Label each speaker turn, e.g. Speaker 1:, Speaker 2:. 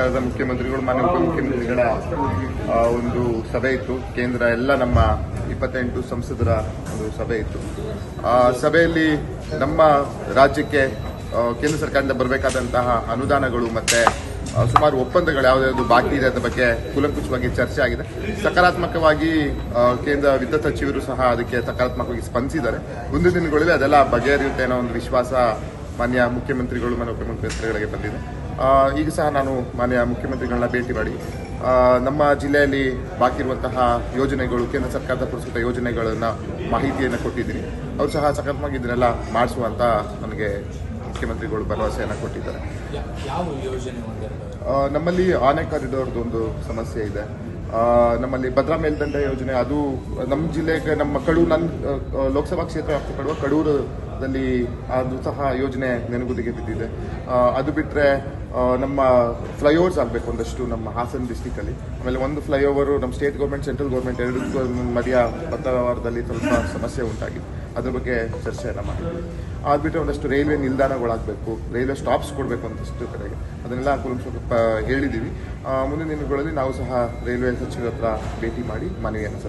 Speaker 1: ಸರ್ಕಾರದ ಮುಖ್ಯಮಂತ್ರಿಗಳು, ಮಾನ್ಯ ಉಪಮುಖ್ಯಮಂತ್ರಿಗಳ ಒಂದು ಸಭೆ ಇತ್ತು. ಕೇಂದ್ರ ಎಲ್ಲ ನಮ್ಮ ಇಪ್ಪತ್ತೆಂಟು ಸಂಸದರ ಒಂದು ಸಭೆ ಇತ್ತು. ಆ ಸಭೆಯಲ್ಲಿ ನಮ್ಮ ರಾಜ್ಯಕ್ಕೆ ಕೇಂದ್ರ ಸರ್ಕಾರದಿಂದ ಬರಬೇಕಾದಂತಹ ಅನುದಾನಗಳು ಮತ್ತೆ ಸುಮಾರು ಒಪ್ಪಂದಗಳು ಯಾವುದ್ಯಾವುದು ಬಾಕಿ ಇದೆ ಅದರ ಬಗ್ಗೆ ಕೂಲಂಕುಷವಾಗಿ ಚರ್ಚೆ ಆಗಿದೆ. ಸಕಾರಾತ್ಮಕವಾಗಿ ಕೇಂದ್ರ ವಿತ್ತ ಸಚಿವರು ಸಹ ಅದಕ್ಕೆ ಸಕಾರಾತ್ಮಕವಾಗಿ ಸ್ಪಂದಿಸಿದ್ದಾರೆ. ಮುಂದಿನ ದಿನಗಳಲ್ಲಿ ಅದೆಲ್ಲ ಬಗೆಹರಿಯುತ್ತೆ ಅನ್ನೋ ಒಂದು ವಿಶ್ವಾಸ ಮಾನ್ಯ ಮುಖ್ಯಮಂತ್ರಿಗಳು ಮಾನ್ಯ ಹೆಸರುಗಳಿಗೆ ಬಂದಿದೆ. ಈಗ ಸಹ ನಾನು ಮಾನ್ಯ ಮುಖ್ಯಮಂತ್ರಿಗಳನ್ನ ಭೇಟಿ ಮಾಡಿ ನಮ್ಮ ಜಿಲ್ಲೆಯಲ್ಲಿ ಬಾಕಿ ಇರುವಂತಹ ಯೋಜನೆಗಳು ಕೇಂದ್ರ ಸರ್ಕಾರದ ಪ್ರಸ್ತುತ ಯೋಜನೆಗಳನ್ನು ಮಾಹಿತಿಯನ್ನು ಕೊಟ್ಟಿದ್ದೀನಿ ಅವರು ಸಹ ಸಕಾರಾತ್ಮಕ ಇದನ್ನೆಲ್ಲ ಮಾಡಿಸುವಂತ ನನಗೆ ಮುಖ್ಯಮಂತ್ರಿಗಳು ಭರವಸೆಯನ್ನು ಕೊಟ್ಟಿದ್ದಾರೆ. ನಮ್ಮಲ್ಲಿ ಆನೆ ಕಾರಿಡೋರ್ದು ಒಂದು ಸಮಸ್ಯೆ ಇದೆ. ನಮ್ಮಲ್ಲಿ ಭದ್ರಾ ಮೇಲ್ದಂಡೆ ಯೋಜನೆ ಅದು ನಮ್ಮ ಜಿಲ್ಲೆಗೆ ನಮ್ಮ ಕಡೂರು ನನ್ನ ಲೋಕಸಭಾ ಕ್ಷೇತ್ರ ವ್ಯಾಪ್ತಿಪಡುವ ಕಡೂರದಲ್ಲಿ ಅದು ಸಹ ಯೋಜನೆ ನೆನಗುದಿಗೆ ಬಿದ್ದಿದೆ. ಅದು ಬಿಟ್ಟರೆ ನಮ್ಮ ಫ್ಲೈಓವರ್ಸ್ ಆಗಬೇಕು ಒಂದಷ್ಟು ನಮ್ಮ ಹಾಸನ ಡಿಸ್ಟಿಕಲ್ಲಿ ಆಮೇಲೆ ಒಂದು ಫ್ಲೈಓವರು ನಮ್ಮ ಸ್ಟೇಟ್ ಗೌರ್ಮೆಂಟ್ ಸೆಂಟ್ರಲ್ ಗೌರ್ಮೆಂಟ್ ಎರಡು ಮಧ್ಯ ಬತ್ತವಾರದಲ್ಲಿ ಸ್ವಲ್ಪ ಸಮಸ್ಯೆ ಉಂಟಾಗಿದೆ. ಅದ್ರ ಬಗ್ಗೆ ಚರ್ಚೆಯನ್ನು ಮಾಡಿದ್ವಿ ಅದು ಬಿಟ್ಟರೆ ಒಂದಷ್ಟು ರೈಲ್ವೆ ನಿಲ್ದಾಣಗಳಾಗಬೇಕು, ರೈಲ್ವೆ ಸ್ಟಾಪ್ಸ್ ಕೊಡಬೇಕು ಅಂತಷ್ಟು ಕಡೆಗೆ. ಅದನ್ನೆಲ್ಲ ಸ್ವಲ್ಪ ಹೇಳಿದ್ದೀವಿ. ಮುಂದಿನ ದಿನಗಳಲ್ಲಿ ನಾವು ಸಹ ರೈಲ್ವೆ ಸಚಿವರ ಹತ್ರ ಭೇಟಿ ಮಾಡಿ ಮನವಿಯನ್ನು